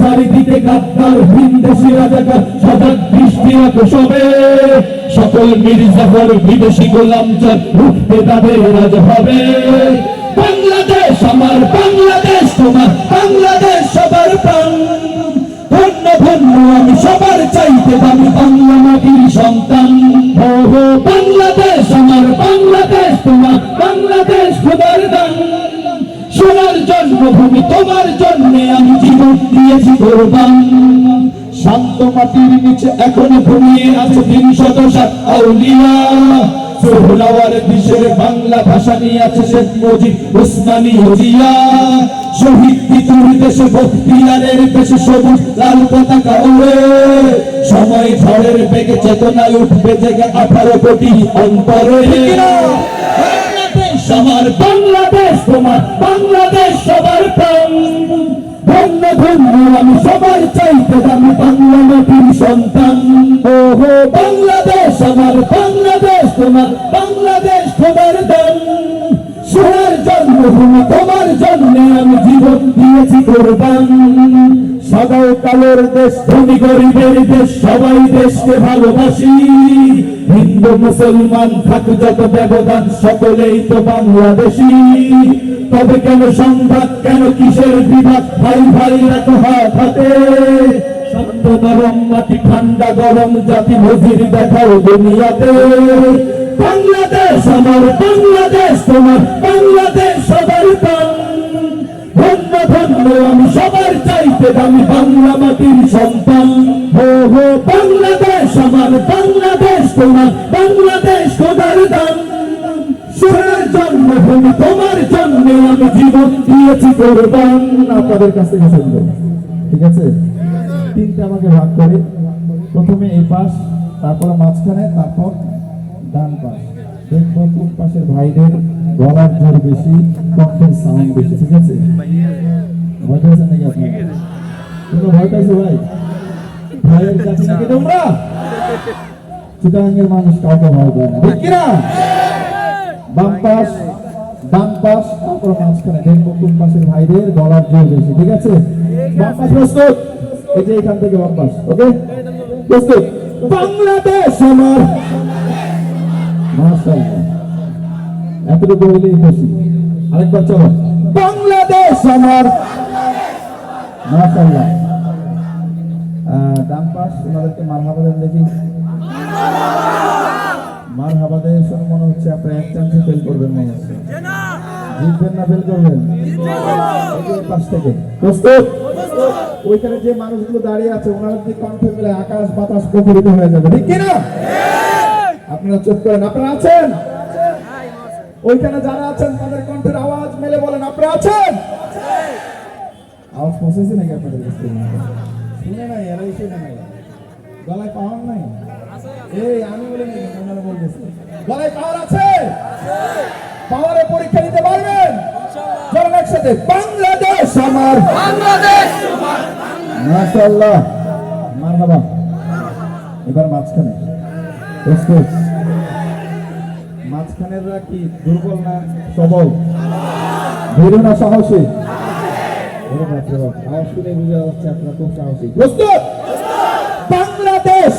চারিদিকে গাদ্দার, ভিনদেশি রাজাকার, সজাগ দৃষ্টি রাখো সবে সকল মির্জাফর বিদেশি গোলাম চার উঠতে তাদের রাজ হবে। বাংলাদেশ আমার বাংলাদেশ, তোমার বাংলাদেশ সবার প্রাণ। ধন্য ধন্য, আমি সবার চাইতে দামি বাংলা মাটির সন্তান। সোনার জন্মভূমি, তোমার জন্যে আমি জীবন দিয়েছি কোরবান। শান্ত মাটির নিচে এখনও ঘুমিয়ে আছে তিন শত সাত বাংলা ভাষা নিয়ে আছে শেখ হজিয়া শহীদ পিতুর দেশে বক্তিয়ারের দেশে সবুজ লাল পতাকা ওড়ে। সময় ঝড়ের বেগে চেতনায় উঠবে জেগে আঠারো কোটি অন্তরে। আমার বাংলাদেশ তোমার, বাংলাদেশ সবার প্রাণ। ধন্য আমি সবার চাইতে আমি বাংলা মাটির সন্তান। ও হো বাংলাদেশ আমার বাংলাদেশ তোমার বাংলাদেশ তোমার দান। সোনার জন্মভূমি তোমার জন্যে আমি জীবন দিয়েছি কোরবান। সাদা কালোর দেশ, ধনী গরিবের দেশ, সবাই দেশকে ভালোবাসি। হিন্দু মুসলমান থাক যত ব্যবধান সকলেই তো বাংলাদেশি। তবে কেন সংঘাত কেন কিসের বিভাগ ভাই ভাই রাখো হাত হাতে। শান্ত মাটি, ঠান্ডা গরম জাতি মজির দেখাও দুনিয়াতে। বাংলাদেশ আমার, বাংলাদেশ তোমার, বাংলাদেশ সবার ধন্য ধন্য, আমি সবার চাইতে বাংলা মাটির সন্তান। বাংলাদেশ আমার, বাংলাদেশ তোমার বাংলাদেশ খোদার দান সোনার জন্মভূমি, তোমার জন্মে আমি জীবন দিয়েছি কোরবান। আপনাদের কাছ থেকে শুনব। ঠিক আছে? তিনটা আমাকে ভাগ করে। প্রথমে এই পাশ, তারপরে মাঝখানে, তারপর ডান পাশ। দেখব কোন পাশের ভাইদের গলার জোর বেশি, কণ্ঠের সাউন্ড বেশি। ঠিক আছে? ভয় পেয়েছেন নাকি আপনারা ভয় পাইছো ভাই? ভাইয়ের কাছে নাকি তোমরা? চিটাঙ্গের মানুষ কাউকে ভয় পায় না। ঠিক কিনা? বাম পাশ ডান পাশ তারপর মাঝখানে দেখব কোন পাশের ভাইদের গলার জোর বেশি ঠিক আছে? বাম পাশ প্রস্তুত? এই যে এখান থেকে বাম পাশ ওকে? প্রস্তুত? বাংলাদেশ আমার! মাশাআল্লাহ। এতটুকু হইলেই খুশি। আরেকবার চলো। বাংলাদেশ আমার! মাশাআল্লাহ। ডান পাশ ওনাদেরকে মারহাবা দেন দেখি। মার হাবাদের হচ্ছে আপনি এক চান্সে ফেল করবেন মনে হচ্ছে। জিতবেন না ফেল করবেন? পাশ থেকে। প্রস্তুত? ওইখানে যে মানুষগুলো দাঁড়িয়ে আছে, ওনারা যদি কণ্ঠে মিলে আকাশ বাতাস প্রফুল্লিত হয়ে যাবে। ঠিক কিনা? আপনারা চুপ করেন। আপনারা আছেন? ওইখানে যারা আছেন, তাদের কণ্ঠের আওয়াজ মেলে বলেন, আপনারা আছেন? আওয়াজ পৌঁছেছে নাকি আপনাদের শুনে নাই, এরাই শুনে নাই। গলায় পাওয়ার নাই? এই আমি বলে নি বলতেছে গলায় পাওয়ার আছে? পাওয়ারে পরীক্ষা দিতে পারবেন? চলেন একসাথে বাংলাদেশ আমার। বাংলাদেশ মাশাআল্লাহ। মারহাবা। এবার মাঝখানে। মাঝখানেররা কি দুর্বল না সবল? ভীরু না সাহসী। আওয়াজ শুনে বুঝা যাচ্ছে আপনারা খুব সাহসী। প্রস্তুত!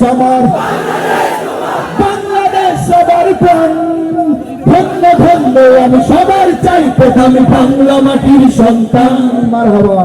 আমার বাংলাদেশ সবার ধন্য ধন্য আমি সবার চাইতে আমি বাংলা মাটির সন্তান। মারহাবা